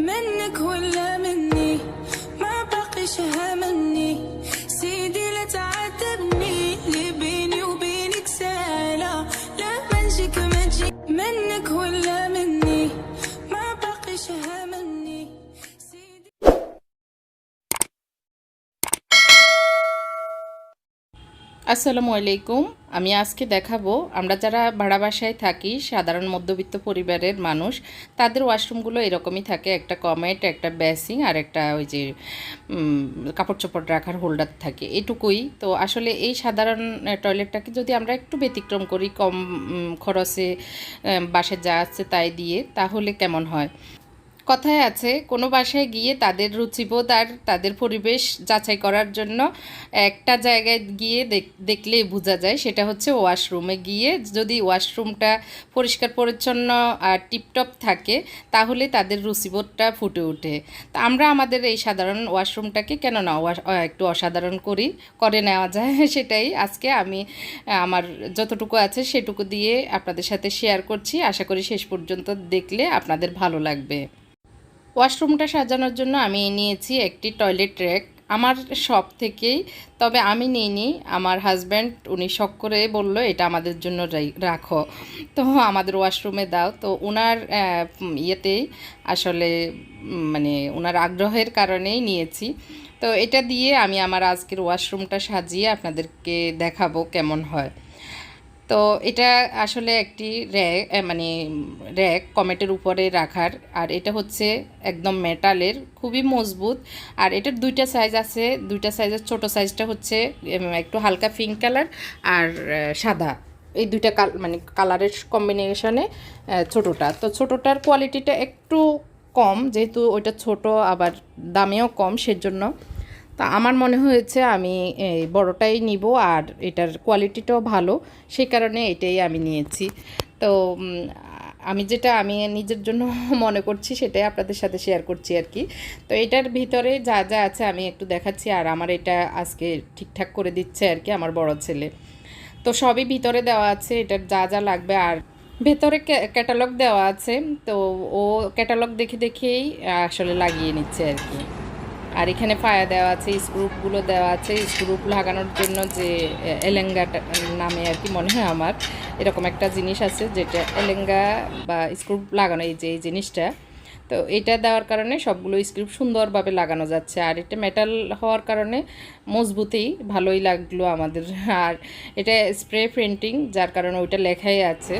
منك ولا مني؟ ما بقي مني আসসালামু আলাইকুম। আমি আজকে দেখাবো, আমরা যারা ভাড়া বাসায় থাকি, সাধারণ মধ্যবিত্ত পরিবারের মানুষ, তাদের ওয়াশরুমগুলো এরকমই থাকে, একটা কমেট, একটা বেসিং আর একটা ওই যে কাপড় চোপড় রাখার হোল্ডার থাকে, এটুকুই। তো আসলে এই সাধারণ টয়লেটটাকে যদি আমরা একটু ব্যতিক্রম করি, কম খরচে বাসায় যা আছে তাই দিয়ে, তাহলে কেমন হয়? কথায় আছে, কোনো বাসায় গিয়ে তাদের রুচিবোধ আর তাদের পরিবেশ যাচাই করার জন্য একটা জায়গায় গিয়ে দেখ- দেখলেই বোঝা যায়। সেটা হচ্ছে ওয়াশরুমে গিয়ে যদি ওয়াশরুমটা পরিষ্কার, পরিচ্ছন্ন আর টিপটপ থাকে, তাহলে তাদের রুচিবোধটা ফুটে ওঠে। তা আমরা আমাদের এই সাধারণ ওয়াশরুমটাকে কেন না একটু অসাধারণ করি, করে নেওয়া যায়, সেটাই আজকে আমি আমার যতটুকু আছে সেটুকু দিয়ে আপনাদের সাথে শেয়ার করছি। আশা করি শেষ পর্যন্ত দেখলে আপনাদের ভালো লাগবে। ওয়াশরুমটা সাজানোর জন্য আমি নিয়েছি একটি টয়লেট র্যাক আমার সব থেকেই, তবে আমি নিইনি। আমার হাজব্যান্ড, উনি শখ করে বলল, এটা আমাদের জন্য রাখো। তো আমাদের ওয়াশরুমে দাও। তো ওনার ইয়েতেই আসলে মানে ওনার আগ্রহের কারণেই নিয়েছি। তো এটা দিয়ে আমি আমার আজকের ওয়াশরুমটা সাজিয়ে আপনাদেরকে দেখাবো কেমন হয়। তো এটা আসলে একটি র্যাক মানে র্যাক কমেটের উপরে রাখার। আর এটা হচ্ছে একদম মেটালের, খুবই মজবুত। আর এটার দুইটা সাইজ আছে। দুইটা সাইজের ছোট সাইজটা হচ্ছে একটু হালকা পিঙ্ক কালার আর সাদা। এই দুইটা কাল মানে কালারের কম্বিনেশনে ছোটোটা। তো ছোটোটার কোয়ালিটিটা একটু কম, যেহেতু ওইটা ছোট, আবার দামেও কম, সেজন্য তা আমার মনে হয়েছে আমি এই বড়টাই নিব আর এটার কোয়ালিটিটাও ভালো। সেই কারণে এটাই আমি নিয়েছি। তো আমি যেটা আমি নিজের জন্য মনে করছি সেটাই আপনাদের সাথে শেয়ার করছি আর কি। তো এটার ভিতরে যা যা আছে আমি একটু দেখাচ্ছি আর আমার এটা আজকে ঠিকঠাক করে দিচ্ছে আর কি আমার বড় ছেলে। তো সবই ভিতরে দেওয়া আছে, এটার যা যা লাগবে আর ভেতরে ক্যাটালগ দেওয়া আছে। তো ও ক্যাটালগ দেখে দেখেই আসলে লাগিয়ে নিচ্ছে আর কি। আর এখানে পায়া দেওয়া আছে স্ক্রুপগুলো দেওয়া আছে স্ক্রুপ লাগানোর জন্য যে এলেঙ্গাটা নামে আর কি মনে হয় আমার, এরকম একটা জিনিস আছে যেটা এলেঙ্গা বা স্ক্রুপ লাগানো, এই যে, এই জিনিসটা। তো এটা দেওয়ার কারণে সবগুলো স্ক্রিপ সুন্দরভাবে লাগানো যাচ্ছে। আর এটা মেটাল হওয়ার কারণে মজবুতেই ভালোই লাগল আমাদের। আর এটা স্প্রে প্রিন্টিং যার কারণে ওইটা লেখাই আছে।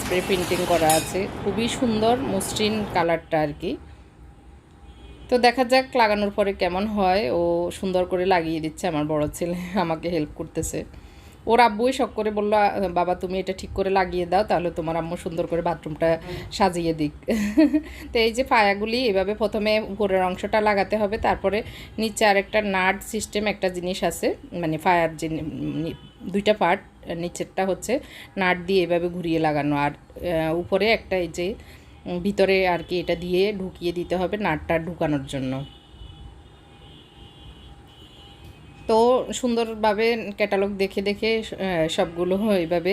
স্প্রে প্রিন্টিং করা আছে। খুবই সুন্দর, মসৃণ কালারটা আর কি। তো দেখা যাক লাগানোর পরে কেমন হয়। ও সুন্দর করে লাগিয়ে দিচ্ছে আমার বড় ছেলে, আমাকে হেল্প করতেছে। ওর আব্বুই শখ করে বলল, বাবা, তুমি এটা ঠিক করে লাগিয়ে দাও, তাহলে তোমার আম্মু সুন্দর করে বাথরুমটা সাজিয়ে দিক। তো এই যে পায়াগুলি, এভাবে প্রথমে উপরের অংশটা লাগাতে হবে, তারপরে নিচে আরেকটা নাট সিস্টেম একটা জিনিস আছে মানে ফায়ার যে দুইটা পার্ট নিচেরটা হচ্ছে নাট দিয়ে এভাবে ঘুরিয়ে লাগানো। আর উপরে একটা এই যে ভিতরে আর কি এটা দিয়ে ঢুকিয়ে দিতে হবে নাটটা ঢুকানোর জন্য। তো সুন্দরভাবে ক্যাটালগ দেখে দেখে সবগুলো এইভাবে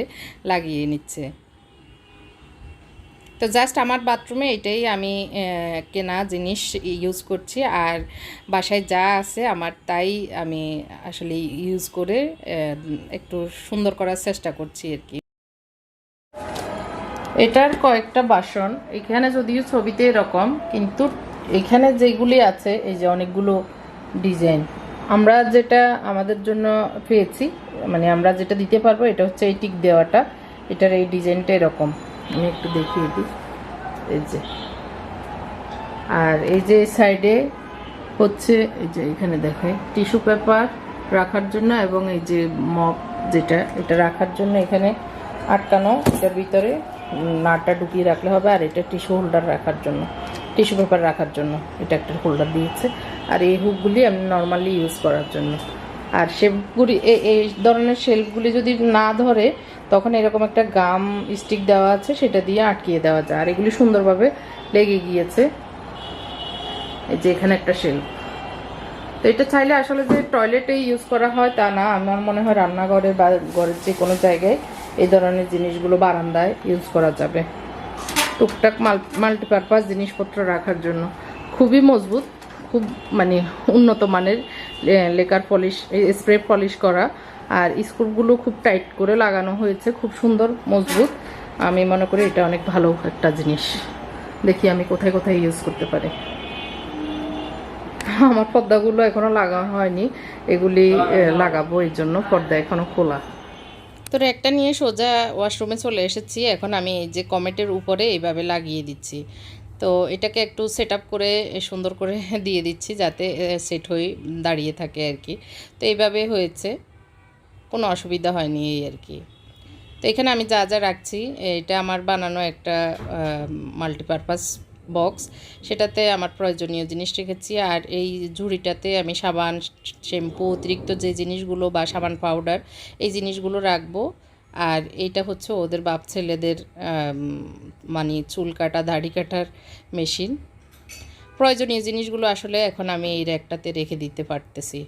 লাগিয়ে নিচ্ছে। তো জাস্ট আমার বাথরুমে এটাই আমি কেনা জিনিস ইউজ করছি। আর বাসায় যা আছে আমার তাই আমি আসলে ইউজ করে একটু সুন্দর করার চেষ্টা করছি আর কি। এটার কয়েকটা বাসন, এখানে যদিও ছবিতে এরকম, কিন্তু এখানে যেগুলি আছে, এই যে অনেকগুলো ডিজাইন, আমরা যেটা আমাদের জন্য পেয়েছি মানে আমরা যেটা দিতে পারব, এটা হচ্ছে এই টিক দেওয়াটা, এটার এই ডিজাইনটা এরকম, আমি একটু দেখিয়ে দিই, এই যে। আর এই যে সাইডে হচ্ছে, এই যে এখানে দেখায় টিস্যু পেপার রাখার জন্য এবং এই যে মপ যেটা, এটা রাখার জন্য এখানে আটকানো, এটার ভিতরে নাটটা ঢুকিয়ে রাখলে হবে আর এটা টিস্যু হোল্ডার রাখার জন্য, টিস্যু পেপার রাখার জন্য এটা একটা হোল্ডার দিয়েছে। আর এই হুকগুলি আমি নর্মালি ইউজ করার জন্য। আর শেলফগুলি এ- এই ধরনের শেলফগুলি যদি না ধরে, তখন এরকম একটা গাম স্টিক দেওয়া আছে, সেটা দিয়ে আটকিয়ে দেওয়া যায়। আর এগুলি সুন্দরভাবে লেগে গিয়েছে। এই যে এখানে একটা শেলফ তো এটা চাইলে আসলে যে টয়লেটে ইউজ করা হয় তা না। আমার মনে হয় রান্নাঘরে বা ঘরের যে কোনো জায়গায় এই ধরনের জিনিসগুলো বারান্দায় ইউজ করা যাবে। টুকটাক মাল মাল্টিপারপাস জিনিসপত্র রাখার জন্য। খুবই মজবুত, খুব মানে উন্নত মানের লেকার পলিশ স্প্রে পলিশ করা। আর স্ক্রুগুলো খুব টাইট করে লাগানো হয়েছে, খুব সুন্দর, মজবুত। আমি মনে করি এটা অনেক ভালো একটা জিনিস। দেখি আমি কোথায় কোথায় ইউজ করতে পারি। আমার পর্দাগুলো এখনও লাগানো হয়নি। এগুলি লাগাবো, এই জন্য পর্দা এখনও খোলা। তো একটা নিয়ে সোজা ওয়াশরুমে চলে এসেছি। এখন আমি এই যে কমেটের উপরে এইভাবে লাগিয়ে দিচ্ছি। তো এটাকে একটু সেট করে, সুন্দর করে দিয়ে দিচ্ছি যাতে সেট হয়ে দাঁড়িয়ে থাকে আর কি। তো এইভাবে হয়েছে। কোনো অসুবিধা হয়নি এই আর কি। তো এখানে আমি যা যা রাখছি, এটা আমার বানানো একটা মাল্টিপারপাস বক্স, সেটাতে আমার প্রয়োজনীয় জিনিস রেখেছি। আর এই ঝুড়িটাতে আমি সাবান, শ্যাম্পু, অতিরিক্ত যে জিনিসগুলো বা সাবান পাউডার, এই জিনিসগুলো রাখব। আর এইটা হচ্ছে ওদের বাপ ছেলেদের মানে চুল কাটা, দাড়ি কাটার মেশিন। প্রয়োজনীয় জিনিসগুলো আসলে এখন আমি এই র্যাকটাতে রেখে দিতে পারতেছি।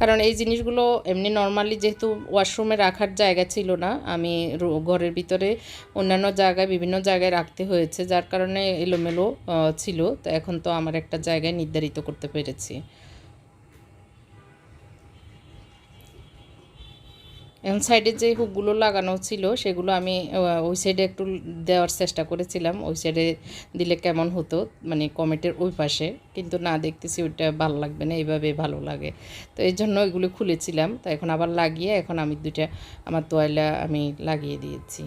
কারণ এই জিনিসগুলো এমনি নর্মালি যেহেতু ওয়াশরুমে রাখার জায়গা ছিল না, আমি ঘরের ভিতরে অন্যান্য জায়গায়, বিভিন্ন জায়গায় রাখতে হয়েছে, যার কারণে এলোমেলো ছিল। তো এখন তো আমার একটা জায়গায় নির্ধারিত করতে পেরেছি। এখন সাইডে যে হুকগুলো লাগানো ছিল, সেগুলো আমি ওই সাইডে একটু দেওয়ার চেষ্টা করেছিলাম। ওই সাইডে দিলে কেমন হতো মানে কমেটের ওই পাশে। কিন্তু না দেখতেছি ওইটা ভালো লাগবে না, এইভাবে ভালো লাগে। তো এই জন্য ওইগুলো খুলেছিলাম। তো এখন আবার লাগিয়ে, এখন আমি দুইটা, আমার তোয়ালা আমি লাগিয়ে দিয়েছি।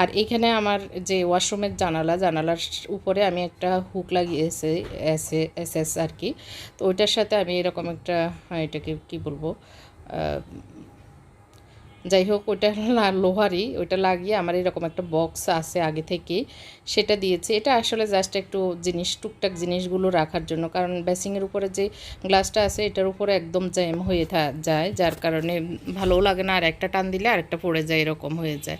আর এখানে আমার যে ওয়াশরুমের জানালা, জানালার উপরে আমি একটা হুক লাগিয়েছি, এসে এস এস আর কি। তো ওইটার সাথে আমি এরকম একটা এটাকে কি বলব যাই হোক, ওইটা লোহারই, ওইটা লাগিয়ে আমার এরকম একটা বক্স আছে আগে থেকে সেটা দিয়েছি। এটা আসলে জাস্ট একটু জিনিস, টুকটাক জিনিসগুলো রাখার জন্য, কারণ বেসিংয়ের উপরে যে গ্লাসটা আছে, এটার উপরে একদম জ্যাম হয়ে যায়, যার কারণে ভালোও লাগে না, আর একটা টান দিলে আর একটা পড়ে যায়, এরকম হয়ে যায়।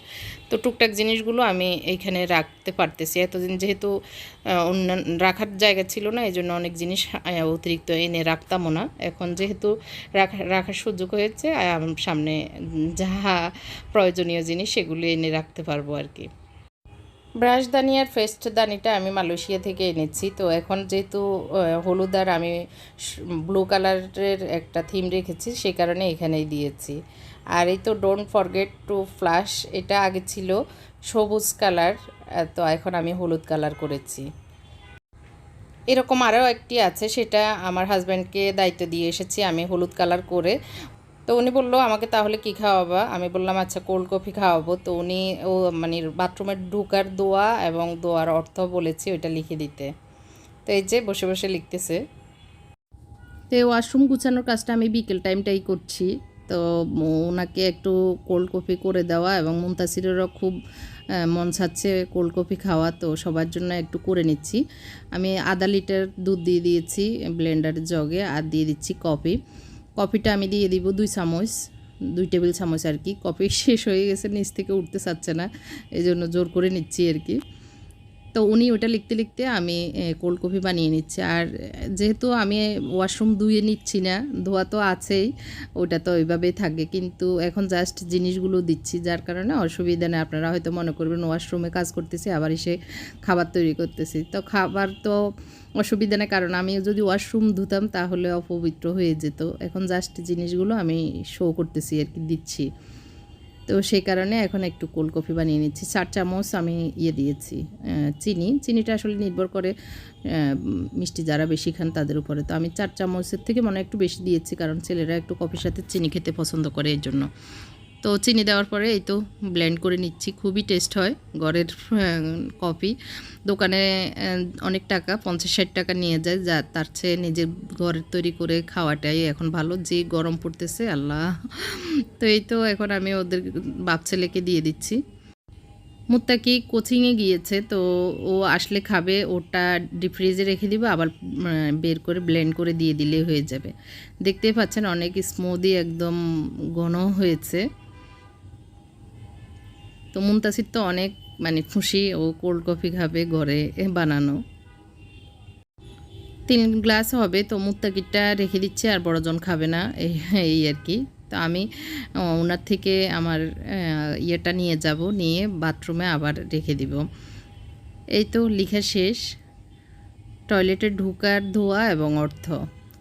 তো টুকটাক জিনিসগুলো আমি এইখানে রাখতে পারতেছি। এতদিন যেহেতু রাখার জায়গা ছিল না এই জন্য অনেক জিনিস অতিরিক্ত এনে রাখতামও না। এখন যেহেতু রাখা, রাখার সুযোগ হয়েছে সামনে যাহা প্রয়োজনীয় জিনিস সেগুলো এনে রাখতে পারব আর কি। ব্রাশ দানি আর ফেস্ট দানিটা আমি মালয়েশিয়া থেকে এনেছি। তো এখন যেহেতু হলুদ আর আমি ব্লু কালারের একটা থিম রেখেছি সেই কারণে এখানেই দিয়েছি। আর এই তো ডোন্ট ফরগেট টু ফ্লাশ এটা আগে ছিল সবুজ কালার তো এখন আমি হলুদ কালার করেছি। এরকম আরও একটি আছে, সেটা আমার হাজব্যান্ডকে দায়িত্ব দিয়ে এসেছি আমি হলুদ কালার করে। তো উনি বলল, আমাকে তাহলে কি খাওয়াবা? আমি বললাম আচ্ছা কোল্ড কফি খাওয়াবো। তো উনি, ও মানে বাথরুমের ঢুকার দোয়া এবং দোয়ার অর্থ বলেছি ওইটা লিখে দিতে। তো এই যে বসে বসে লিখতেছে। তো ওয়াশরুম গুছানোর কাজটা আমি বিকেল টাইমটাই করছি। তো ওনাকে একটু কোল্ড কফি করে দেওয়া এবং মুমতাসিরেরও খুব মন চাচ্ছে কোল্ড কফি খাওয়া, তো সবার জন্য একটু করে নিচ্ছি। আমি আধা লিটার দুধ দিয়ে দিয়েছি ব্লেন্ডারের জগে আর দিয়ে দিচ্ছি কফি কফিটা আমি দিয়ে দিব দুই চামচ, দুই টেবিল চামচ আর কি। কফি শেষ হয়ে গেছে, নিচ থেকে উঠতে চাচ্ছে না এই জন্য জোর করে নিচ্ছি আর কি। তো উনি ওটা লিখতে লিখতে আমি কোল্ড কফি বানিয়ে নিচ্ছি। আর যেহেতু আমি ওয়াশরুম ধুয়ে নিচ্ছি না, ধোয়া তো আছেই, ওটা তো ওইভাবেই থাকে। কিন্তু এখন জাস্ট জিনিসগুলো দিচ্ছি, যার কারণে অসুবিধা নেই। আপনারা হয়তো মনে করবেন ওয়াশরুমে কাজ করতেছি, আবার এসে খাবার তৈরি করতেছি। তো খাবার তো অসুবিধা নেই, কারণ আমি যদি ওয়াশরুম ধুতাম, তাহলে অপবিত্র হয়ে যেত। এখন জাস্ট জিনিসগুলো আমি শো করতেছি আর কি, দিচ্ছি। তো সেই কারণে এখন একটু কোল্ড কফি বানিয়ে নিচ্ছি। চার চামচ আমি ইয়ে দিয়েছি চিনি। চিনিটা আসলে নির্ভর করে মিষ্টি যারা বেশি খান তাদের উপরে। তো আমি চার চামচের থেকে মনে একটু বেশি দিয়েছি, কারণ ছেলেরা একটু কফির সাথে চিনি খেতে পছন্দ করে এর জন্য। তো চিনি দেওয়ার পরে এই তো ব্লেন্ড করে নিচ্ছি। খুবই টেস্ট হয়, ঘরের কফি দোকানে অনেক টাকা, পঞ্চাশ ষাট টাকা নিয়ে যায়, যা তার চেয়ে নিজের ঘরের তৈরি করে খাওয়াটাই এখন ভালো। যে গরম পড়তেছে, আল্লাহ। তো এই তো এখন আমি ওদের বাপ ছেলেকে দিয়ে দিচ্ছি। মুত্তাকি কোচিংয়ে গিয়েছে, তো ও আসলে খাবে, ওটা ডিপ ফ্রিজে রেখে দিবে, আবার বের করে ব্লেন্ড করে দিয়ে দিলেই হয়ে যাবে। দেখতেই পাচ্ছেন, অনেক স্মুদি একদম ঘন হয়েছে। তো মুন্তাসির তো অনেক মানে খুশি, ও কোল্ড কফি খাবে ঘরে বানানো। তিন গ্লাস হবে, তো মুত্তাকিটা রেখে দিচ্ছে, আর বড়জন খাবে না এই আর কি। তো আমি ওনার থেকে আমার ইয়েটা নিয়ে যাব, নিয়ে বাথরুমে আবার রেখে দিব। এই তো লেখা শেষ। টয়লেটে ঢুকার ধোয়া এবং অর্থ।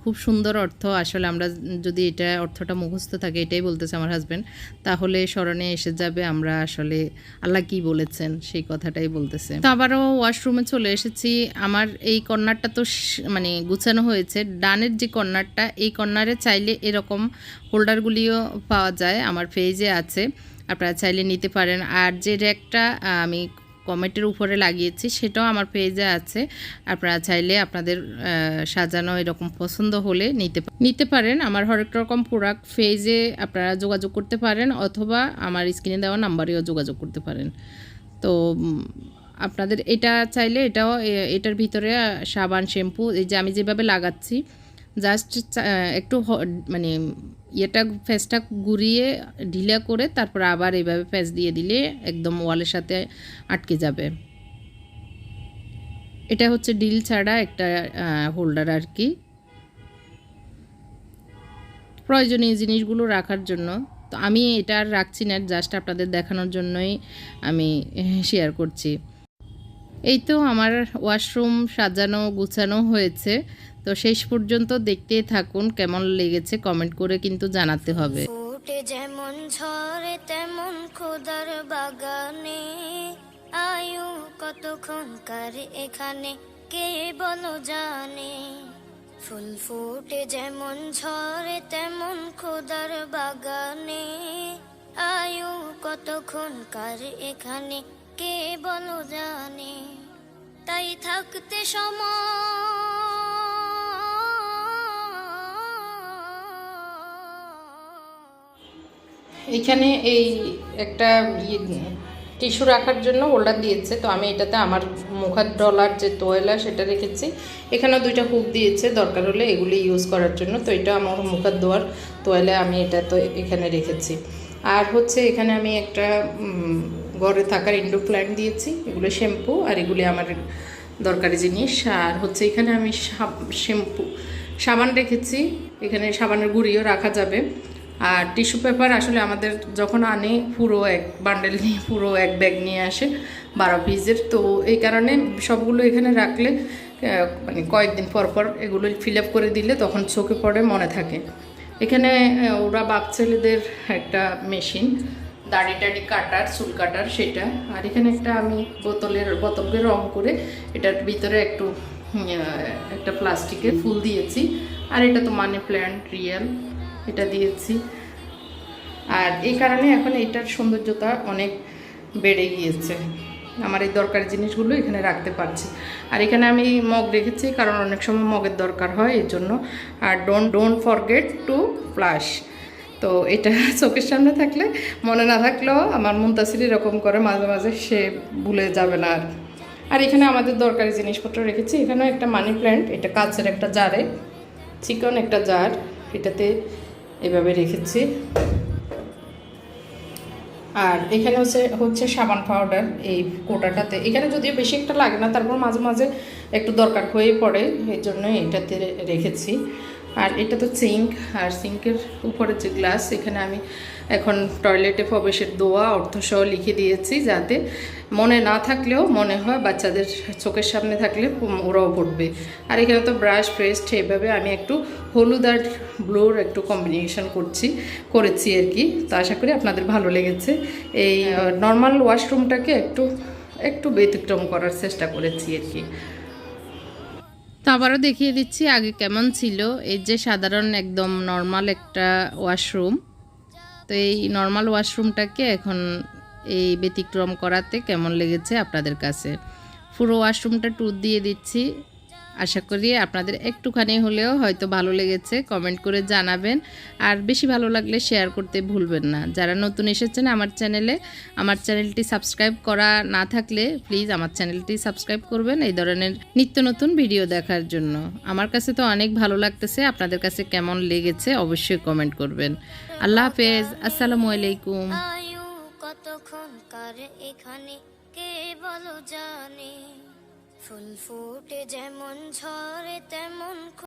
খুব সুন্দর অর্থ। আসলে আমরা যদি এটা অর্থটা মুখস্থ থাকে, এটাই বলতেছে আমার হাজব্যান্ড তাহলে স্মরণে এসে যাবে আমরা আসলে আল্লাহ কি বলেছেন, সেই কথাটাই বলতেছে। তো আবারও ওয়াশরুমে চলে এসেছি। আমার এই কর্নারটা তো মানে গুছানো হয়েছে। ডানের যে কর্নারটা, এই কর্নারে চাইলে এরকম হোল্ডারগুলিও পাওয়া যায়। আমার পেজে আছে। আপনারা চাইলে নিতে পারেন। আর যে র্যাকটা আমি কমেন্টের উপরে লাগিয়েছি, সেটাও আমার পেজে আছে। আপনারা চাইলে আপনাদের সাজানো এরকম পছন্দ হলে নিতে নিতে পারেন। আমার হরেক রকম প্রোডাক্ট পেজে আপনারা যোগাযোগ করতে পারেন, অথবা আমার স্ক্রিনে দেওয়া নাম্বারেও যোগাযোগ করতে পারেন। তো আপনাদের এটা চাইলে এটাও এটার ভিতরে সাবান, শ্যাম্পু, এই যে আমি যেভাবে লাগাচ্ছি জাস্ট একটু মানে ইয়েটা ফেসটা ঘুরিয়ে ঢিলা করে তারপর আবার এইভাবে ফেস দিয়ে দিলে একদম ওয়ালের সাথে আটকে যাবে। এটা হচ্ছে ডিল ছাড়া একটা হোল্ডার আর কি। প্রয়োজনীয় জিনিসগুলো রাখার জন্য। তো আমি এটা আর রাখছি না জাস্ট আপনাদের দেখানোর জন্যই আমি শেয়ার করছি। এই তো আমার ওয়াশরুম সাজানো, গুছানো হয়েছে। তো শেষ পর্যন্ত দেখতেই থাকুন কেমন লেগেছে কমেন্ট করে কিন্তু জানাতে হবে। যেমন ঝরে তেমন খোদার বাগানে। আয়ু কতক্ষণ কার এখানে, কে বলো জানে। ফুল ফুটে যেমন ঝরে তেমন খোদার বাগানে। আয়ু কতক্ষণ কার এখানে, কে বলো জানে। তাই থাকতে সময় এখানে এই একটা টিস্যু রাখার জন্য হোল্ডার দিয়েছে, তো আমি এটাতে আমার মুখার ডলার যে তোয়লা সেটা রেখেছি। এখানে দুইটা হুক দিয়েছে, দরকার হলে এগুলি ইউজ করার জন্য, তো এটা আমার মুখার দোয়ার তোয়লা আমি এটা তো এখানে রেখেছি। আর হচ্ছে এখানে আমি একটা ঘরে থাকার ইনডোর প্ল্যান্ট দিয়েছি, এগুলো শ্যাম্পু আর এগুলি আমার দরকারি জিনিস। আর হচ্ছে এখানে আমি শ্যাম্পু সাবান রেখেছি, এখানে সাবানের গুঁড়িও রাখা যাবে। আর টিস্যু পেপার আসলে আমাদের যখন আনে, পুরো এক বান্ডেল নিয়ে, পুরো এক ব্যাগ নিয়ে আসে, বারো পিসের তো এই কারণে সবগুলো এখানে রাখলে মানে কয়েকদিন পর পর এগুলো ফিল আপ করে দিলে তখন চোখে পড়ে, মনে থাকে। এখানে ওরা বাপ ছেলেদের একটা মেশিন দাড়ি টাড়ি কাটার, চুল কাটার সেটা। আর এখানে একটা আমি বোতলের, বোতলকে রং করে এটার ভিতরে একটু একটা প্লাস্টিকের ফুল দিয়েছি। আর এটা তো মানি প্ল্যান্ট রিয়েল এটা দিয়েছি। আর এই কারণে এখন এটার সৌন্দর্যতা অনেক বেড়ে গিয়েছে। আমার এই দরকারি জিনিসগুলো এখানে রাখতে পারছি। আর এখানে আমি মগ রেখেছি, কারণ অনেক সময় মগের দরকার হয় এই জন্য আর don't don't forget to flush তো এটা চোখের সামনে থাকলে, মনে না থাকলেও আমার মুন্তাসির এরকম করে মাঝে মাঝে সে ভুলে যাবে না আর আর এখানে আমাদের দরকারি জিনিসপত্র রেখেছি। এখানেও একটা মানি প্ল্যান্ট এটা কাচের একটা জারে। চিকন একটা জার, এটাতে এভাবে রেখেছি। আর এখানে হচ্ছে হচ্ছে সাবান পাউডার এই কোটাটাতে। এখানে যদিও বেশি একটা লাগে না, তারপর মাঝে মাঝে একটু দরকার হয়ে পড়ে এই জন্য এটাতে রেখেছি। আর এটা তো সিঙ্ক আর সিঙ্কের উপরে যে গ্লাস এখানে আমি এখন টয়লেটে প্রবেশের দোয়া, অর্থসহ লিখে দিয়েছি যাতে মনে না থাকলেও মনে হয় বাচ্চাদের চোখের সামনে থাকলে ওরাও পড়বে। আর এখানে তো ব্রাশ পেস্ট এভাবে আমি একটু হলুদ আর ব্লুর একটু কম্বিনেশন করছি, করেছি আর কি। তো আশা করি আপনাদের ভালো লেগেছে। এই নর্মাল ওয়াশরুমটাকে একটু একটু ব্যতিক্রম করার চেষ্টা করেছি আর কি। আবারও দেখিয়ে দিচ্ছি, আগে কেমন ছিল? এই যে সাধারণ একদম নর্মাল একটা ওয়াশরুম তো এই নর্মাল ওয়াশরুমটাকে এখন এই ব্যতিক্রম করাতে কেমন লেগেছে আপনাদের কাছে? পুরো ওয়াশরুমটা ট্যুর দিয়ে দিচ্ছি। আশা করি আপনাদের একটুখানি হলেও হয়তো ভালো লেগেছে কমেন্ট করে জানাবেন। আর বেশি ভালো লাগলে শেয়ার করতে ভুলবেন না। যারা নতুন এসেছেন আমার চ্যানেলে আমার চ্যানেলটি সাবস্ক্রাইব করা না থাকলে প্লিজ আমার চ্যানেলটি সাবস্ক্রাইব করবেন এই ধরনের নিত্য নতুন ভিডিও দেখার জন্য। আমার কাছে তো অনেক ভালো লাগতেছে, আপনাদের কাছে কেমন লেগেছে অবশ্যই কমেন্ট করবেন। আল্লাহ হাফেজ, আসসালামু আলাইকুম। কতক্ষণ কার এখানে, কে বলো জানে? ফুল ফুটে যেমন ঝরে তেমন